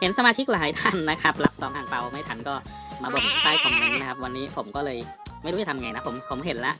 เห็นสมาชิกหลายท่านนะครับรับสองอ่างเปาไม่ทันก็มาบ่นใต้คอมเมนต์นะครับ วันนี้ผมก็เลยไม่รู้จะทำไงนะผมผมเห็นละ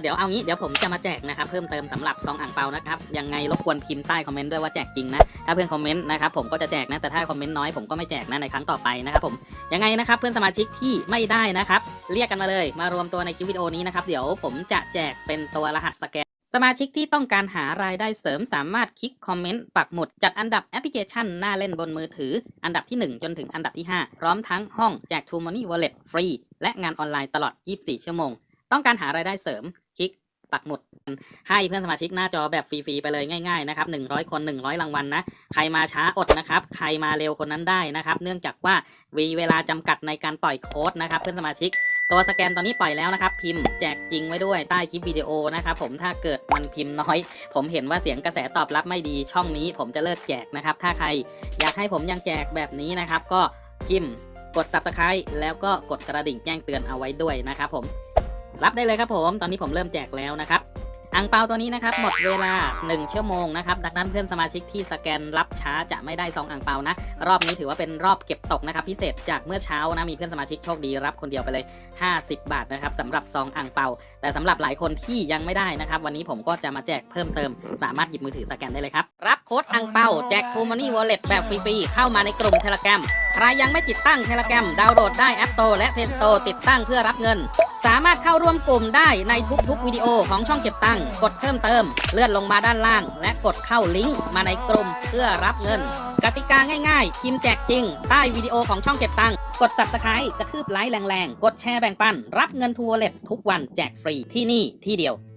เดี๋ยวเอางี้เดี๋ยวผมจะมาแจกนะครับเพิ่มเติมสำหรับซองอ่างเปานะครับยังไงรบกวนพิมพ์ใต้คอมเมนต์ด้วยว่าแจกจริงนะถ้าเพื่อนคอมเมนต์นะครับผมก็จะแจกนะแต่ถ้าคอมเมนต์น้อยผมก็ไม่แจกนะในครั้งต่อไปนะครับผมยังไงนะครับเพื่อนสมาชิกที่ไม่ได้นะครับ เรียกกันมาเลย มารวมตัวในคลิปวิดีโอนี้นะครับเดี๋ยวผมจะแจกเป็นตัวรหัสสแกน สมาชิกที่ต้องการหารายได้เสริมสามารถคลิกคอมเมนต์ปักหมุด จัดอันดับแอปพลิเคชันหน้าเล่นบนมือถือ อันดับที่ 1 จนถึงอันดับที่ 5 พร้อมทั้งห้องแจก True Money Wallet ฟรี และงานออนไลน์ตลอด 24 ชั่วโมง ต้องการหารายได้เสริม คลิกปักหมุด ให้เพื่อนสมาชิกหน้าจอแบบฟรีๆไปเลยง่ายๆนะครับ100 คน 100 รางวัลนะใครมาช้าอดนะครับ ใครมาเร็วคนนั้นได้นะครับ เนื่องจากว่ามีเวลาจำกัดในการปล่อยโค้ดนะครับเพื่อนสมาชิก ตัวสแกนตอนนี้ปล่อยแล้วนะครับ พิมพ์แจกจริงไว้ด้วยใต้คลิปวิดีโอนะครับผมถ้าเกิดมันพิมพ์น้อย ผมเห็นว่าเสียงกระแสตอบรับไม่ดีช่องนี้ ผมจะเลิกแจกนะครับ ถ้าใครอยากให้ผมยังแจกแบบนี้นะครับ ก็พิมพ์กด subscribe แล้วก็กดกระดิ่งแจ้งเตือนเอาไว้ด้วยนะครับผมรับได้เลยครับผม ตอนนี้ผมเริ่มแจกแล้วนะครับ อังเปาตัวนี้นะครับหมดเวลา 1 ชั่วโมงนะครับดังนั้นเพื่อนสมาชิกที่สแกนรับช้าจะไม่ได้ซองอังเปานะ รอบนี้ถือว่าเป็นรอบเก็บตกนะครับพิเศษจากเมื่อเช้านะมีเพื่อนสมาชิกโชคดีรับคนเดียวไปเลย 50 บาทนะครับสำหรับซองอังเปา แต่สำหรับหลายคนที่ยังไม่ได้นะครับวันนี้ผมก็จะมาแจกเพิ่มเติม สามารถหยิบมือถือสแกนได้เลยครับรับโค้ดอังเปาแจก True Money Wallet แบบฟรีๆเข้ามาในกลุ่มเทเล gram ใครยังไม่ติดตั้งเทเล gram ดาวน์โหลดได้ App Store และ Play Store ติดตั้งเพื่อรับเงิน สามารถเข้าร่วมกลุ่มได้ในทุกๆวิดีโอของช่องเก็บตังค์กดเพิ่มเติม เลื่อนลงมาด้านล่าง และกดเข้าลิงก์มาในกลุ่มเพื่อรับเงิน กติกาง่ายๆพิมพ์แจกจริง ใต้วิดีโอของช่องเก็บตังค์กด subscribe กระทืบไลค์แรงๆ กดแชร์แบ่งปัน รับเงินทัวร์เล็ตทุกวันแจกฟรีที่นี่ที่เดียว